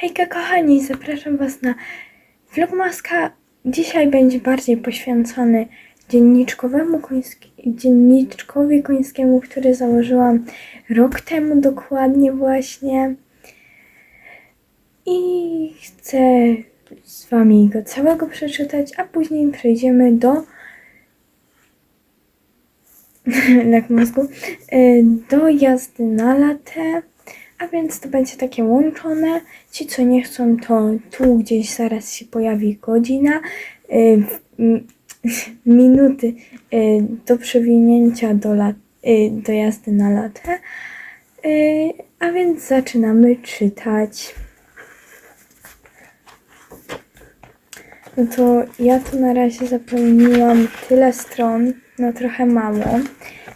Hejka kochani, zapraszam Was na vlogmaska. Dzisiaj będzie bardziej poświęcony dzienniczkowemu dzienniczkowi końskiemu, który założyłam rok temu dokładnie właśnie. I chcę z Wami go całego przeczytać, a później przejdziemy do lek mózgu, y, do jazdy na latę, a więc to będzie takie łączone. Ci, co nie chcą, to tu gdzieś zaraz się pojawi godzina, y, minuty y, do przewinięcia do, lat, y, do jazdy na latę. A więc zaczynamy czytać. No to ja tu na razie zapełniłam tyle stron, no trochę mało,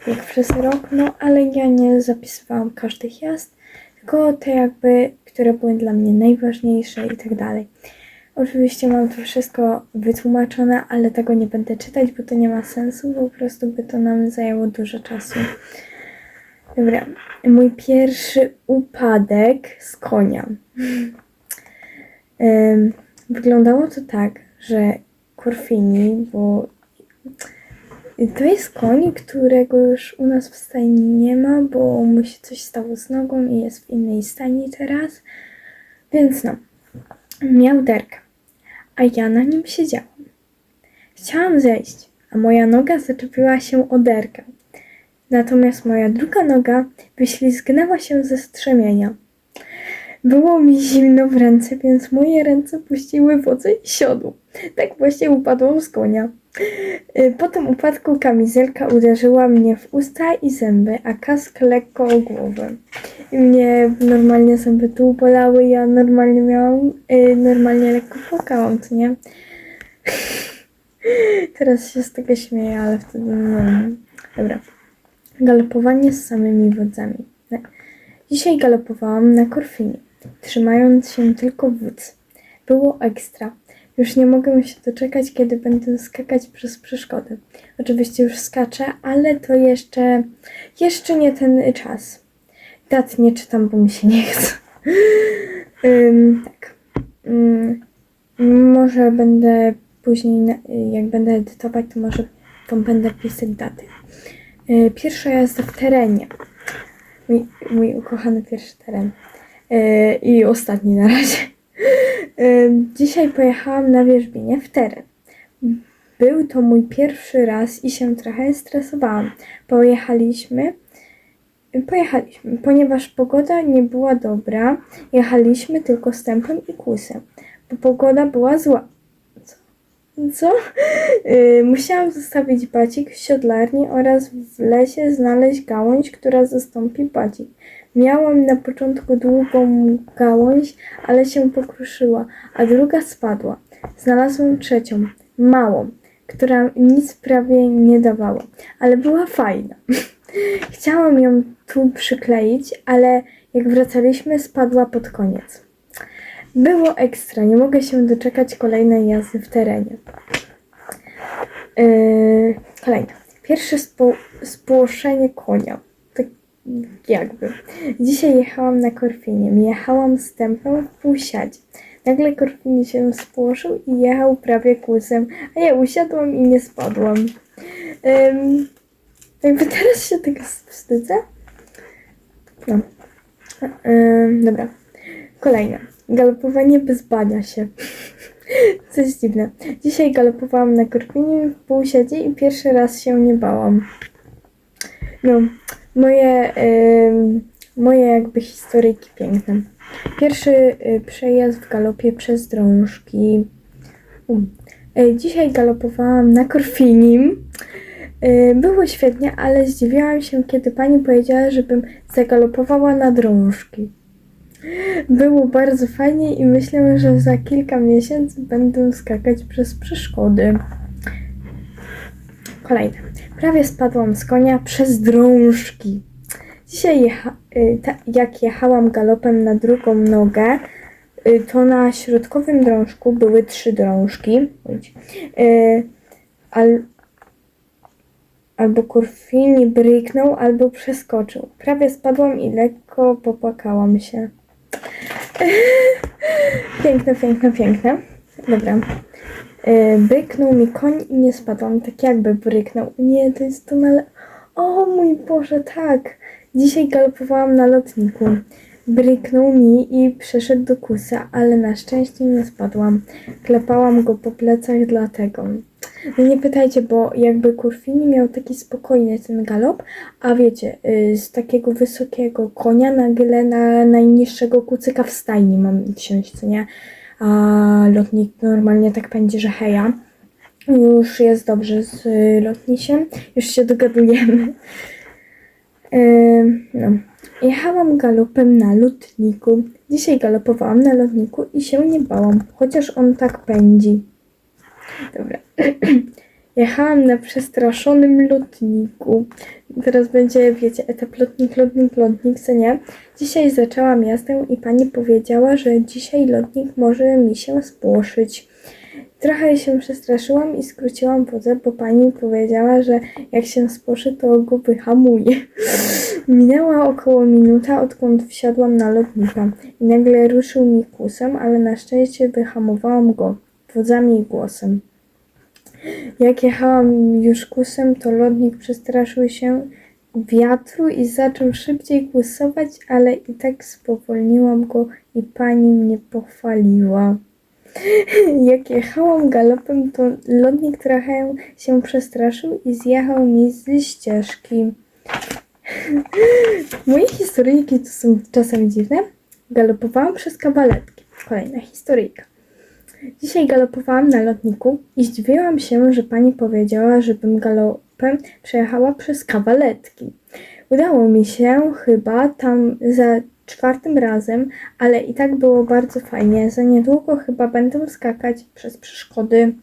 jak przez rok, no ale ja nie zapisywałam każdych jazd, tylko te jakby, które były dla mnie najważniejsze i tak dalej. Oczywiście mam to wszystko wytłumaczone, ale tego nie będę czytać, bo to nie ma sensu, po prostu by to nam zajęło dużo czasu. Dobra, mój pierwszy upadek z konia. Wyglądało to tak, że Korfini, bo to jest koń, którego już u nas w stajni nie ma, bo mu się coś stało z nogą i jest w innej stajni teraz. Więc no, miał derkę, a ja na nim siedziałam. Chciałam zejść, a moja noga zaczepiła się o derkę. Natomiast moja druga noga wyślizgnęła się ze strzemienia. Było mi zimno w ręce, więc moje ręce puściły wodę i siodło. Tak właśnie upadłam z konia. Y, Po tym upadku kamizelka uderzyła mnie w usta i zęby, a kask lekko o głowę. I mnie normalnie zęby tu bolały, ja normalnie miałam, y, normalnie lekko płakałam, co nie? Teraz się z tego śmieję, ale wtedy no. Dobra. Galopowanie z samymi wodzami. Dzisiaj galopowałam na Korfinie, trzymając się tylko wódz. Było ekstra. Już nie mogę się doczekać, kiedy będę skakać przez przeszkody. Oczywiście już skaczę, ale to jeszcze, jeszcze nie ten czas. Dat nie czytam, bo mi się nie chce. Ym, tak. Ym, może będę później, jak będę edytować, to może to będę pisać daty. Pierwsza jazda w terenie. Mój, mój ukochany pierwszy teren. Yy, I ostatni na razie. Yy, Dzisiaj pojechałam na wierzbienie w teren. Był to mój pierwszy raz i się trochę stresowałam. Pojechaliśmy, pojechaliśmy, ponieważ pogoda nie była dobra, jechaliśmy tylko stępem i kłusem, bo pogoda była zła. Co? Co? Yy, musiałam zostawić bacik w siodlarni oraz w lesie znaleźć gałąź, która zastąpi bacik. Miałam na początku długą gałąź, ale się pokruszyła, a druga spadła. Znalazłam trzecią, małą, która nic prawie nie dawała, ale była fajna. Chciałam ją tu przykleić, ale jak wracaliśmy, spadła pod koniec. Było ekstra, nie mogę się doczekać kolejnej jazdy w terenie. Yy, kolejna. Pierwsze spłoszenie konia. Jakby. Dzisiaj jechałam na Korfinie. Jechałam z tempem w półsiadzie. Nagle Korfini się spłoszył i jechał prawie kłusem, a ja usiadłam i nie spadłam. Ym, jakby teraz się tego wstydzę. No. Ym, dobra. Kolejne. Galopowanie bez bania się. Coś dziwne. Dzisiaj galopowałam na Korpinie w półsiadzie i pierwszy raz się nie bałam. No, moje, ym, moje jakby historyjki piękne. Pierwszy y, przejazd w galopie przez drążki. Y, dzisiaj galopowałam na Korfinim. Y, Było świetnie, ale zdziwiłam się, kiedy pani powiedziała, żebym zagalopowała na drążki. Było bardzo fajnie i myślę, że za kilka miesięcy będę skakać przez przeszkody. Kolejne. Prawie spadłam z konia przez drążki. Dzisiaj, jecha, y, jak jechałam galopem na drugą nogę, y, to na środkowym drążku były trzy drążki. Y, al, albo kurfini bryknął, albo przeskoczył. Prawie spadłam i lekko popłakałam się. Piękne, piękne, piękne. Dobra. Yy, bryknął mi koń i nie spadłam. Tak jakby bryknął. Nie, to jest to na... O mój Boże, tak. Dzisiaj galopowałam na lotniku. Bryknął mi i przeszedł do kusa, ale na szczęście nie spadłam. Klepałam go po plecach dlatego. No nie pytajcie, bo jakby Kurfini miał taki spokojny ten galop, a wiecie, y, z takiego wysokiego konia nagle na najniższego kucyka w stajni mam wsiąść, co nie? A lotnik normalnie tak pędzi, że heja. Już jest dobrze z y, lotnisiem, już się dogadujemy. Ym, no. Jechałam galopem na lotniku. Dzisiaj galopowałam na lotniku i się nie bałam, chociaż on tak pędzi. Dobra. Jechałam na przestraszonym lotniku. Teraz będzie, wiecie, etap lotnik, lotnik, lotnik, co nie? Dzisiaj zaczęłam jazdę i pani powiedziała, że dzisiaj lotnik może mi się spłoszyć. Trochę się przestraszyłam i skróciłam wodze, bo pani powiedziała, że jak się spłoszy, to go wyhamuje. Minęła około minuta, odkąd wsiadłam na lotnika i nagle ruszył mi kusem, ale na szczęście wyhamowałam go wodzami i głosem. Jak jechałam już kusem, to lotnik przestraszył się wiatru i zaczął szybciej kusować, ale i tak spowolniłam go i pani mnie pochwaliła. Jak jechałam galopem, to lotnik trochę się przestraszył i zjechał mi ze ścieżki. Moje historyjki to są czasem dziwne. Galopowałam przez kawaletki. Kolejna historyjka. Dzisiaj galopowałam na lotniku i zdziwiłam się, że pani powiedziała, żebym galopem przejechała przez kawaletki. Udało mi się chyba tam za czwartym razem, ale i tak było bardzo fajnie. Za niedługo chyba będę skakać przez przeszkody.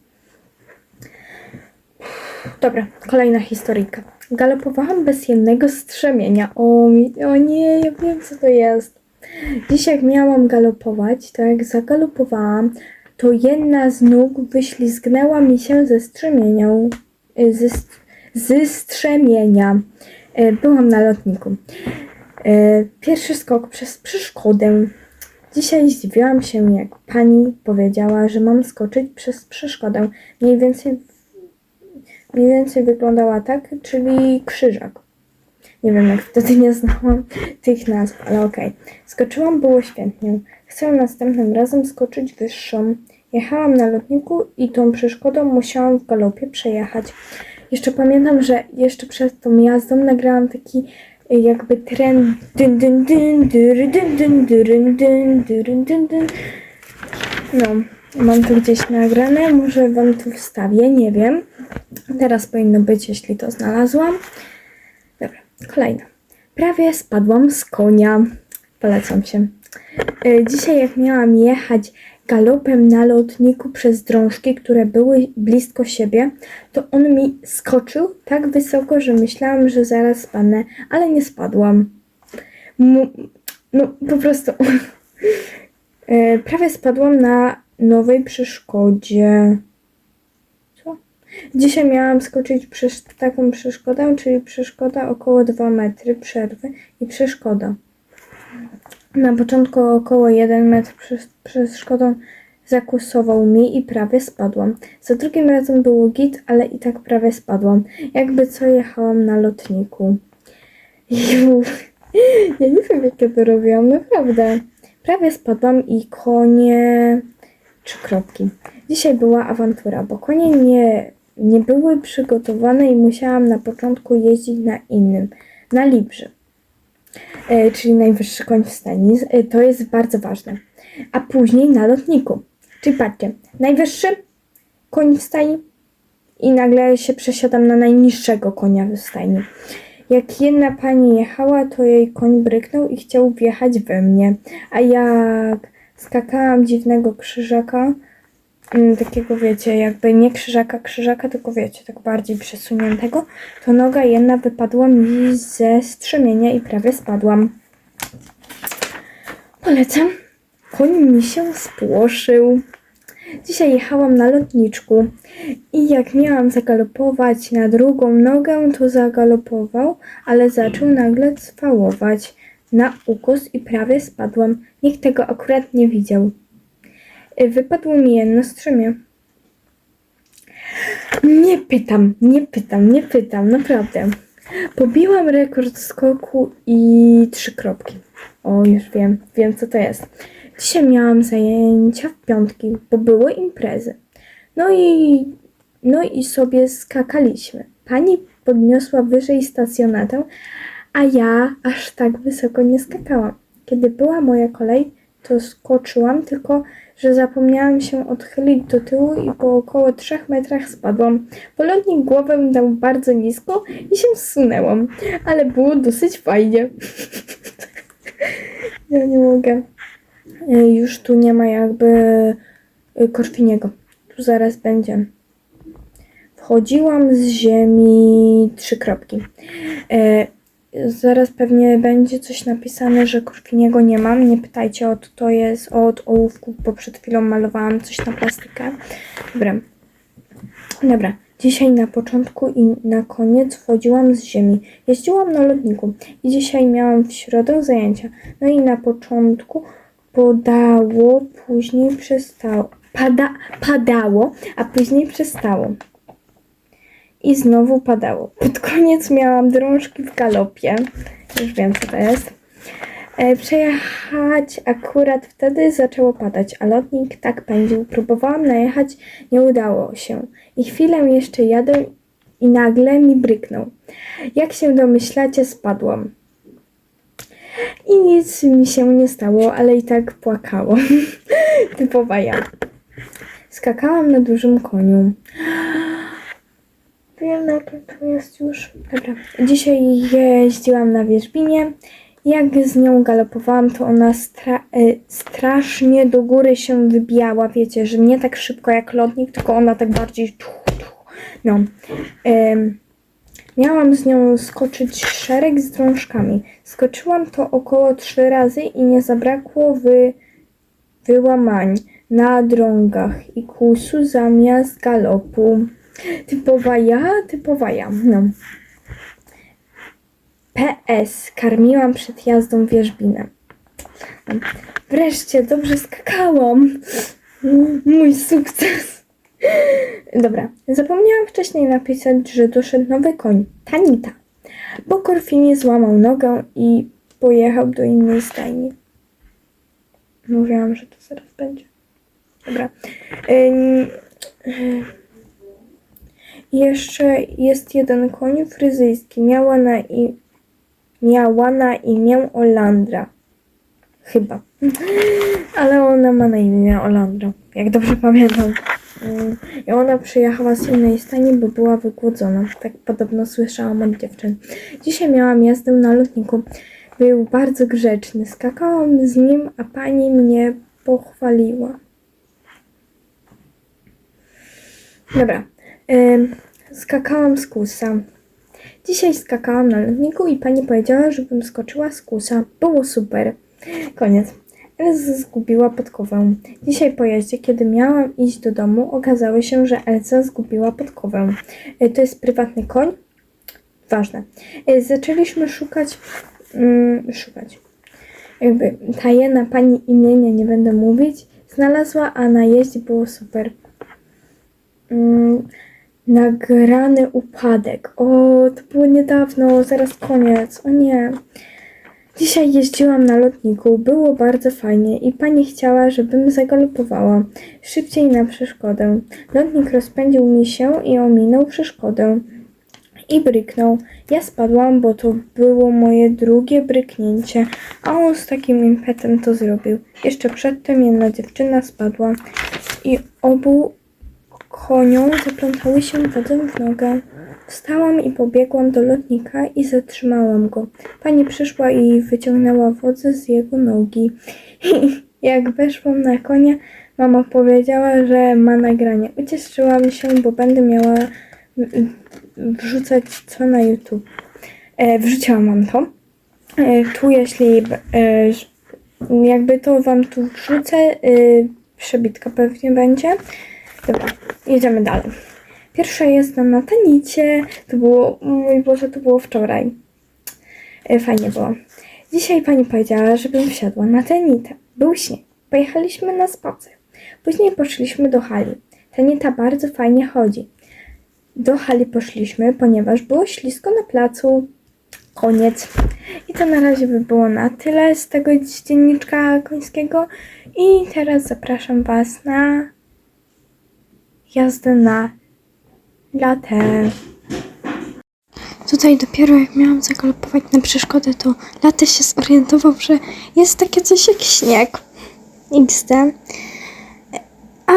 Dobra, kolejna historyjka. Galopowałam bez jednego strzemienia. O, o nie, ja wiem co to jest. Dzisiaj jak miałam galopować, to jak zagalopowałam, to jedna z nóg wyślizgnęła mi się ze strzemienia. y, Ze, ze strzemienia. Y, Byłam na lotniku. Y, Pierwszy skok przez przeszkodę. Dzisiaj zdziwiłam się, jak pani powiedziała, że mam skoczyć przez przeszkodę. Mniej więcej, mniej więcej wyglądała tak, czyli krzyżak. Nie wiem, jak wtedy nie znałam tych nazw, ale okej. Skoczyłam, było świetnie. Chcę następnym razem skoczyć wyższą. Jechałam na lotniku i tą przeszkodą musiałam w galopie przejechać. Jeszcze pamiętam, że jeszcze przed tą jazdą nagrałam taki y, jakby tren. No, mam to gdzieś nagrane, może wam tu wstawię, nie wiem. Teraz powinno być, jeśli to znalazłam. Dobra, kolejna. Prawie spadłam z konia. Polecam się. Y, Dzisiaj jak miałam jechać galopem na lotniku przez drążki, które były blisko siebie, to on mi skoczył tak wysoko, że myślałam, że zaraz spadnę, ale nie spadłam. No po prostu. Y, Prawie spadłam na nowej przeszkodzie. Co? Dzisiaj miałam skoczyć przez taką przeszkodę, czyli przeszkoda około 2 metry przerwy i przeszkoda. Na początku około 1 metr przez, przeszkodą zakusował mi i prawie spadłam. Za drugim razem było git, ale i tak prawie spadłam. Jakby co jechałam na lotniku. Ju. Ja nie wiem jak ja to robiłam, naprawdę. Prawie spadłam i konie... Trzy kropki. Dzisiaj była awantura, bo konie nie, nie były przygotowane i musiałam na początku jeździć na innym, na Librzy e, czyli najwyższy koń w stajni. Z- e, To jest bardzo ważne. A później na lotniku. Czyli patrzcie, najwyższy koń w stajni i nagle się przesiadam na najniższego konia w stajni. Jak jedna pani jechała, to jej koń bryknął i chciał wjechać we mnie. A jak skakałam dziwnego krzyżaka, takiego wiecie, jakby nie krzyżaka, krzyżaka, tylko wiecie, tak bardziej przesuniętego, to noga jedna wypadła mi ze strzemienia i prawie spadłam. Polecam. Koń mi się spłoszył. Dzisiaj jechałam na lotniczku i jak miałam zagalopować na drugą nogę, to zagalopował, ale zaczął nagle cwałować na ukos i prawie spadłam. Nikt tego akurat nie widział. Y, Wypadło mi jedno strzemię. Nie pytam, nie pytam, nie pytam, naprawdę. Pobiłam rekord skoku i trzy kropki. O, już wiem, wiem co to jest. Dzisiaj miałam zajęcia w piątki, bo były imprezy. No i, no i sobie skakaliśmy. Pani podniosła wyżej stacjonatę, a ja aż tak wysoko nie skakałam. Kiedy była moja kolej, to skoczyłam, tylko że zapomniałam się odchylić do tyłu i po około 3 metrach spadłam. Polotnik głowę dał bardzo nisko i się zsunęłam, ale było dosyć fajnie. ja nie mogę. Y, Już tu nie ma jakby y, Korwiniego. Tu zaraz będzie. Wchodziłam z ziemi trzy kropki. Zaraz pewnie będzie coś napisane, że Korwiniego nie mam. Nie pytajcie o to, to jest od ołówków, bo przed chwilą malowałam coś na plastykę. Dobra. Dobra. Dzisiaj na początku i na koniec wchodziłam z ziemi. Jeździłam na lotniku i dzisiaj miałam w środę zajęcia. No i na początku podało, później przestało. Pada, padało, a później przestało. I znowu padało. Pod koniec miałam drążki w galopie. Już wiem, co to jest. E, przejechać akurat wtedy zaczęło padać, a lotnik tak pędził. Próbowałam najechać, nie udało się. I chwilę jeszcze jadę i nagle mi bryknął. Jak się domyślacie, spadłam. I nic mi się nie stało, ale i tak płakałam. Typowa ja. Skakałam na dużym koniu. Wiem, jakie to jest już. Dobra. Dzisiaj jeździłam na wierzbinie. Jak z nią galopowałam, to ona stra- y, strasznie do góry się wybijała. Wiecie, że nie tak szybko jak lotnik, tylko ona tak bardziej. No. Ym, miałam z nią skoczyć szereg z drążkami. Skoczyłam to około trzy razy i nie zabrakło wy- wyłamań na drągach i kłusu zamiast galopu. Typowa ja, typowa ja. No. PS. Karmiłam przed jazdą wierzbinę. Wreszcie dobrze skakałam. Mój sukces. Dobra, zapomniałam wcześniej napisać, że doszedł nowy koń, Tanita, bo Korfinie złamał nogę i pojechał do innej stajni. Mówiłam, że to zaraz będzie. Dobra. Ym, jeszcze jest jeden koń fryzyjski. Miała na, i, miała na imię Olandra. Chyba. Ale ona ma na imię Olandra, jak dobrze pamiętam. Mm, I ona przyjechała z innej stani, bo była wygłodzona. Tak podobno słyszałam od dziewczyn. Dzisiaj miałam jazdę na lotniku. Był bardzo grzeczny. Skakałam z nim, a pani mnie pochwaliła. Dobra. Skakałam z kusa. Dzisiaj skakałam na lotniku i pani powiedziała, żebym skoczyła z kusa. Było super. Koniec. Elza zgubiła podkowę. Dzisiaj po jeździe, kiedy miałam iść do domu, okazało się, że Elza zgubiła podkowę. Y, To jest prywatny koń? Ważne. Y, Zaczęliśmy szukać, mm, szukać. Jakby pani imienia nie będę mówić. Znalazła, a na jeździe było super. Mm, nagrany upadek. O, to było niedawno, zaraz koniec. O nie. Dzisiaj jeździłam na lotniku, było bardzo fajnie i pani chciała, żebym zagalopowała szybciej na przeszkodę. Lotnik rozpędził mi się i ominął przeszkodę i bryknął. Ja spadłam, bo to było moje drugie bryknięcie, a on z takim impetem to zrobił. Jeszcze przedtem jedna dziewczyna spadła i obu koniom zaplątały się wody w nogę. Wstałam i pobiegłam do lotnika i zatrzymałam go. Pani przyszła i wyciągnęła wodę z jego nogi. Jak weszłam na konia, mama powiedziała, że ma nagranie. Ucieszyłam się, bo będę miała w- wrzucać co na YouTube. E, wrzuciłam wam to. E, tu jeśli e, jakby to wam tu wrzucę, e, przebitka pewnie będzie. Dobra, jedziemy dalej. Pierwsza jazda na Tanicie. To było, mój Boże, to było wczoraj. E, Fajnie było. Dzisiaj pani powiedziała, żebym wsiadła na Tanitę. Był śnieg. Pojechaliśmy na spacer. Później poszliśmy do hali. Tanieta bardzo fajnie chodzi. Do hali poszliśmy, ponieważ było ślisko na placu. Koniec. I to na razie by było na tyle z tego dzienniczka końskiego. I teraz zapraszam Was na jazdę na latę. Tutaj dopiero jak miałam zagalopować na przeszkodę, to latę się zorientował, że jest takie coś jak śnieg. XD. A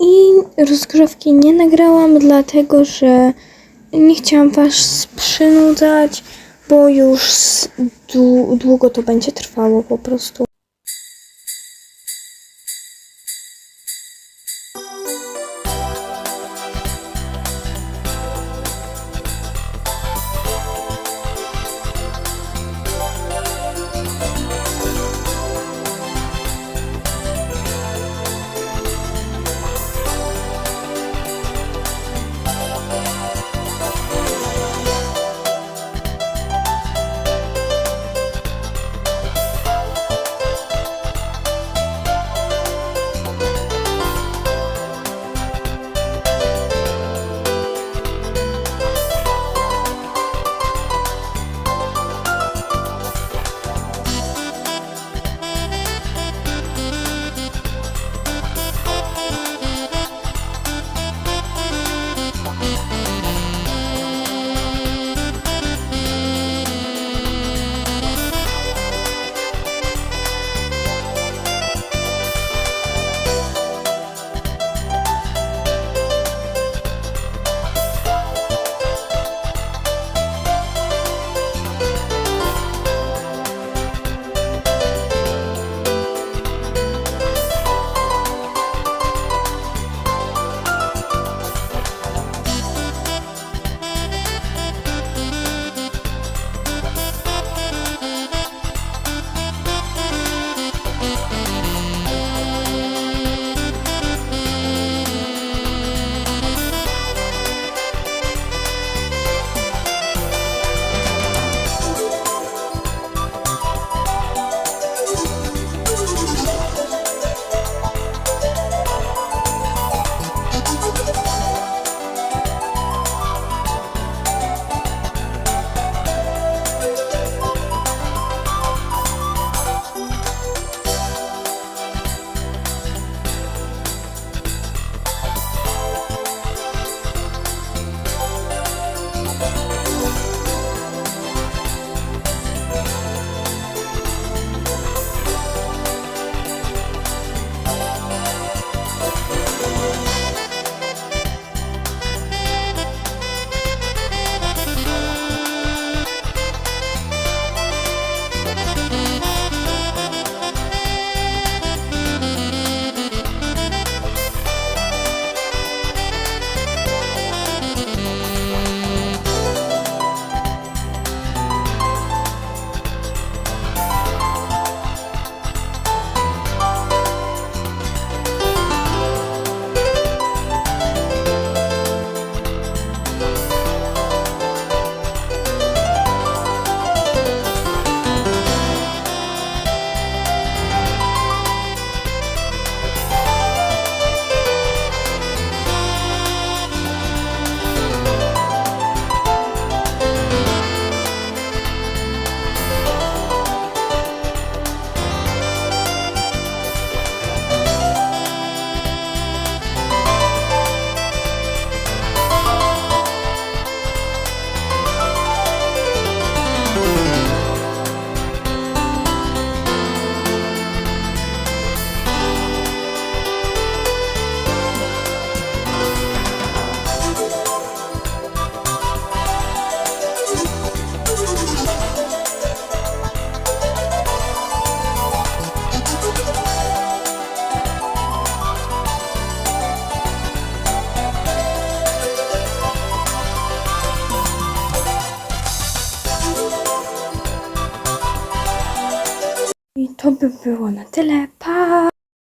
i rozgrzewki nie nagrałam, dlatego że nie chciałam Was przynudzać, bo już długo to będzie trwało po prostu.